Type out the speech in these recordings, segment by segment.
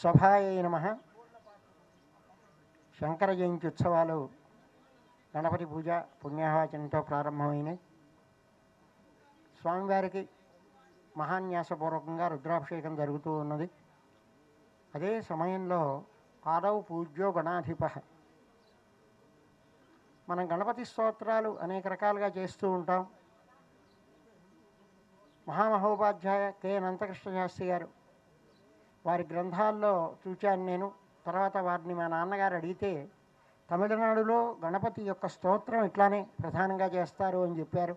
శుభాయ నమ. శంకర జయంతి ఉత్సవాలు గణపతి పూజ పుణ్యాహవచనంతో ప్రారంభమైనాయి. స్వామివారికి మహాన్యాసపూర్వకంగా రుద్రాభిషేకం జరుగుతూ ఉన్నది. అదే సమయంలో ఆదౌ పూజ్యో గణాధిప. మనం గణపతి స్తోత్రాలు అనేక రకాలుగా చేస్తూ ఉంటాం. మహామహోపాధ్యాయ కె అనంతకృష్ణ శాస్త్రి గారు వారి గ్రంథాల్లో చూచాను నేను. తర్వాత వారిని మా నాన్నగారు అడిగితే తమిళనాడులో గణపతి యొక్క స్తోత్రం ఇట్లానే ప్రధానంగా చేస్తారు అని చెప్పారు.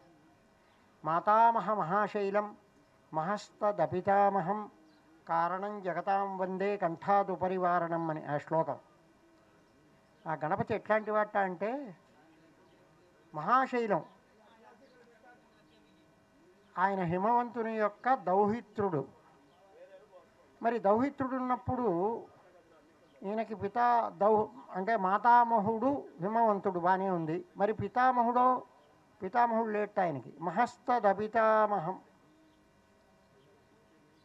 మాతామహ మహాశైలం మహస్తదపితామహం కారణం జగతాం వందే కంఠాదుపరివారణం అని ఆ శ్లోకం. ఆ గణపతి ఎట్లాంటి వాట అంటే మహాశైలం ఆయన హిమవంతుని యొక్క దౌహిత్రుడు మరి దౌహిత్రుడు ఉన్నప్పుడు ఈయనకి పితా దౌ అంటే మాతామహుడు హిమవంతుడు బాగానే ఉంది. మరి పితామహుడో పితామహుడు లేట్ ఆయనకి. మహస్తదపితామహం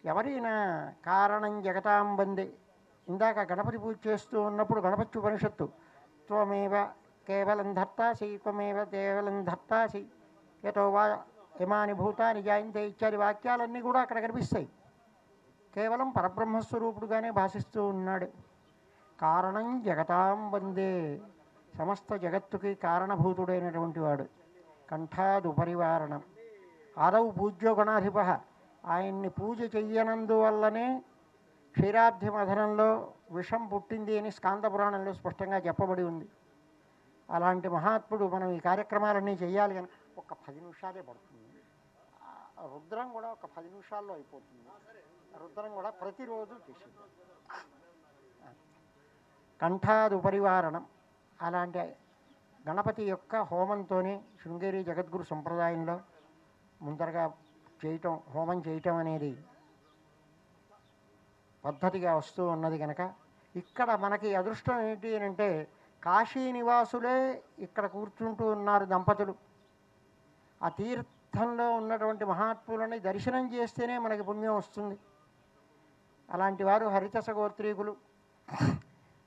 ఎవరైనా కారణం జగతాంబంది. ఇందాక గణపతి పూజ చేస్తూ ఉన్నప్పుడు గణపతి ఉపనిషత్తు త్వమేవ కేవలం ధర్తాసి త్వమేవ కేవలం ధర్తాసి ఎతో వా యమాని భూతాని జాయింతే ఇత్యాది వాక్యాలన్నీ కూడా అక్కడ కనిపిస్తాయి. కేవలం పరబ్రహ్మస్వరూపుడుగానే భాషిస్తూ ఉన్నాడు. కారణం జగతాం వందే. సమస్త జగత్తుకి కారణభూతుడైనటువంటి వాడు. కంఠాదుపరివారణం. ఆదవు పూజ్యో గణాధిప ఆయన్ని పూజ చెయ్యనందువల్లనే క్షీరాబ్ధి మథనంలో విషం పుట్టింది అని స్కాంద పురాణంలో స్పష్టంగా చెప్పబడి ఉంది. అలాంటి మహాత్ముడు మనం ఈ కార్యక్రమాలన్నీ చేయాలి అని ఒక పది నిమిషాలే పడుతుంది. రుద్రం కూడా ఒక పది నిమిషాల్లో అయిపోతుంది. రుద్రం కూడా ప్రతిరోజు చేసేది. కంఠాదుపరివారణం అలాంటి గణపతి యొక్క హోమంతోనే శృంగేరి జగద్గురు సంప్రదాయంలో ముందరగా చేయటం హోమం చేయటం అనేది పద్ధతిగా వస్తూ ఉన్నది కనుక ఇక్కడ మనకి అదృష్టం ఏంటి అని అంటే కాశీ నివాసులే ఇక్కడ కూర్చుంటూ ఉన్నారు దంపతులు. ఆ తీర్థంలో ఉన్నటువంటి మహాత్ములని దర్శనం చేస్తేనే మనకి పుణ్యం వస్తుంది. అలాంటి వారు హరితస గోత్రీకులు.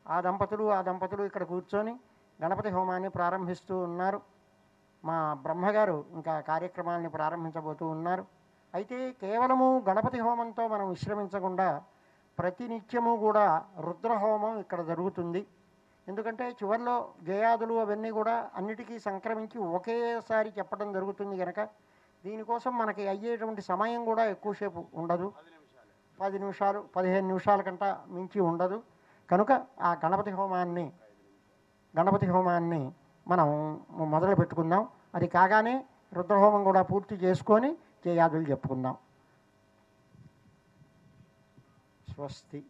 ఆ దంపతులు ఆ దంపతులు ఇక్కడ కూర్చొని గణపతి హోమాన్ని ప్రారంభిస్తూ ఉన్నారు. మా బ్రహ్మగారు ఇంకా కార్యక్రమాన్ని ప్రారంభించబోతూ ఉన్నారు. అయితే కేవలము గణపతి హోమంతో మనం విశ్రమించకుండా ప్రతినిత్యము కూడా రుద్రహోమం ఇక్కడ జరుగుతుంది. ఎందుకంటే చివరిలో జయాదులు అవన్నీ కూడా అన్నిటికీ సంక్రమించి ఒకేసారి చెప్పడం జరుగుతుంది కనుక దీనికోసం మనకి అయ్యేటువంటి సమయం కూడా ఎక్కువసేపు ఉండదు. పది నిమిషాలు పదిహేను నిమిషాల కంట మించి ఉండదు. కనుక ఆ గణపతి హోమాన్ని గణపతి హోమాన్ని మనం మొదలు పెట్టుకుందాం. అది కాగానే రుద్రహోమం కూడా పూర్తి చేసుకొని చేయాదులు చెప్పుకుందాం. స్వస్తి.